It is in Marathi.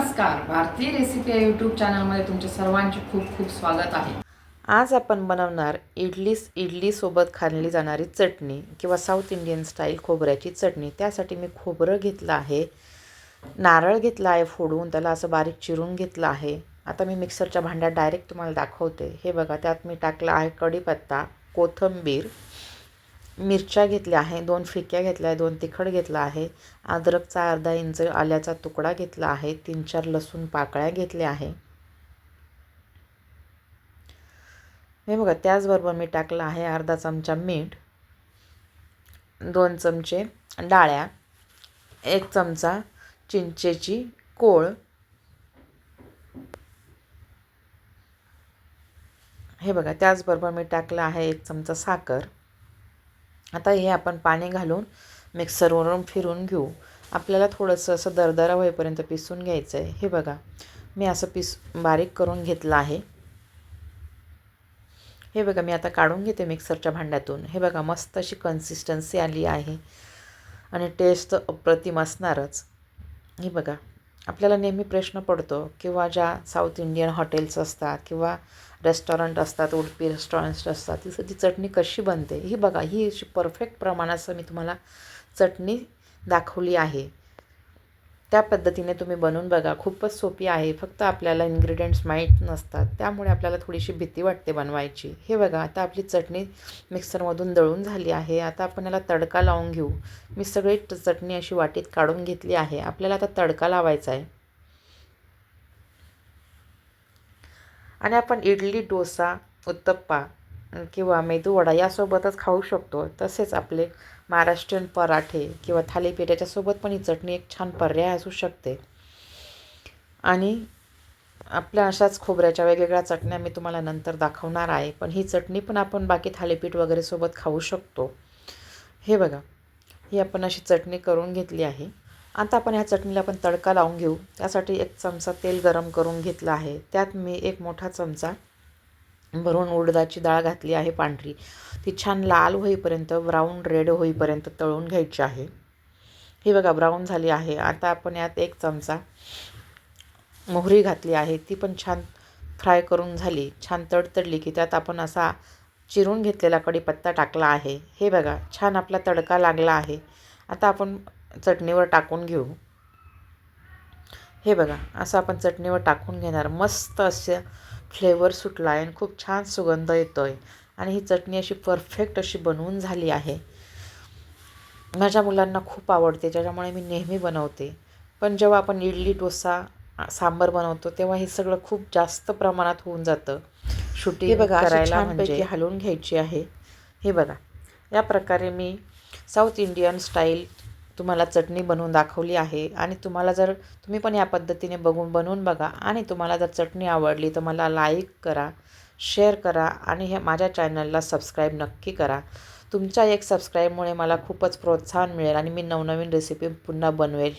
नमस्कार. भारतीय रेसिपी या यूट्यूब चॅनलमध्ये तुमचे सर्वांचे खूप खूप स्वागत आहे. आज आपण बनवणार इडलीस इडलीसोबत खाल्ली जाणारी चटणी किंवा साऊथ इंडियन स्टाईल खोबऱ्याची चटणी. त्यासाठी मी खोबरं घेतलं आहे. नारळ घेतला आहे फोडून त्याला असं बारीक चिरून घेतलं आहे. आता मी मिक्सरच्या भांड्यात डायरेक्ट तुम्हाला दाखवते. हे बघा त्यात मी टाकलं आहे कढीपत्ता कोथिंबीर मिरच्या घेतल्या आहे दोन फिक्या घेतल्या आहे दोन तिखट घेतला आहे अद्रकचा अर्धा इंच आल्याचा तुकडा घेतला आहे तीन चार लसूण पाकळ्या घेतल्या आहे. हे बघा त्याचबरोबर मी टाकलं आहे अर्धा चमचा मीठ दोन चमचे डाळ्या एक चमचा चिंचेची कोळ हे बघा त्याचबरोबर मी टाकलं आहे एक चमचा साखर. आता हे आपण पाणी घालून मिक्सरवरून फिरून घेऊ. आपल्याला थोडंसं असं दरदरा होईपर्यंत पिसून घ्यायचं आहे हे बघा मी असं पिस बारीक करून घेतलं आहे. हे बघा मी आता काढून घेते मिक्सरच्या भांड्यातून. हे बघा मस्त अशी कन्सिस्टन्सी आली आहे. आणि टेस्ट अप्रतिम असणारच. हे बघा आपल्याला नेहमी प्रश्न पडतो किंवा ज्या साऊथ इंडियन हॉटेल्स असतात किंवा रेस्टॉरंट असतात उडपी रेस्टॉरंट्स असतात ती ती चटणी कशी बनते ही बघा ही अशी परफेक्ट प्रमाणाचं मी तुम्हाला चटणी दाखवली आहे. त्या पद्धतीने तुम्ही बनवून बघा. खूपच सोपी आहे. फक्त आपल्याला इन्ग्रेडियंट्स माहीत नसतात. त्यामुळे आपल्याला थोडीशी भीती वाटते बनवायची. हे बघा आता आपली चटणी मिक्सरमधून दळून झाली आहे. आता आपण याला तडका लावून घेऊ. मी सगळी चटणी अशी वाटीत काढून घेतली आहे. आपल्याला आता तडका लावायचा आहे. आणि आपण इडली डोसा उत्तप्पा किंवा मेदूवडा यासोबतच खाऊ शकतो. तसेच आपले महाराष्ट्रीयन पराठे किंवा थालीपीठ याच्यासोबत पण ही चटणी एक छान पर्याय असू शकते. आणि आपल्या अशाच खोबऱ्याच्या वेगवेगळ्या चटण्या मी तुम्हाला नंतर दाखवणार आहे. पण ही चटणी पण आपण बाकी थालीपीठ वगैरे सोबत खाऊ शकतो. हे बघा ही आपण अशी चटणी करून घेतली आहे. आता आपण ह्या चटणीला आपण तडका लावून घेऊ. त्यासाठी एक चमचा तेल गरम करून घेतलं आहे. त्यात मी एक मोठा चमचा भरून उडदाची डाळ घातली आहे पांढरी. ती छान लाल होईपर्यंत ब्राऊन रेड होईपर्यंत तळून घ्यायची आहे. ही बघा ब्राऊन झाली आहे. आता आपण यात एक चमचा मोहरी घातली आहे. ती पण छान फ्राय करून झाली. छान तडतडली की त्यात आपण असा चिरून घेतलेला कढीपत्ता टाकला आहे. हे बघा छान आपला तडका लागला आहे. आता आपण चटणीवर टाकून घेऊ. हे बघा असं आपण चटणीवर टाकून घेणार. मस्त असं फ्लेवर सुटला आहे आणि खूप छान सुगंध येतो आहे आणि ही चटणी अशी परफेक्ट अशी बनवून झाली आहे. माझ्या मुलांना खूप आवडते ज्याच्यामुळे मी नेहमी बनवते. पण जेव्हा आपण इडली डोसा सांबर बनवतो तेव्हा हे सगळं खूप जास्त प्रमाणात होऊन जातं. शुटी बघा करायला म्हणजे हलवून घ्यायची आहे. हे बघा या प्रकारे मी साऊथ इंडियन स्टाईल तुम्हाला चटणी बनवून दाखवली आहे. आणि तुम्हाला जर तुम्ही पण या पद्धतीने बघून बनवून बघा. आणि तुम्हाला जर चटणी आवडली तर मला लाईक करा शेअर करा आणि हे माझ्या चॅनलला सबस्क्राईब नक्की करा. तुमच्या एक सबस्क्राईबमुळे मला खूपच प्रोत्साहन मिळेल आणि मी नवनवीन रेसिपी पुन्हा बनवेल.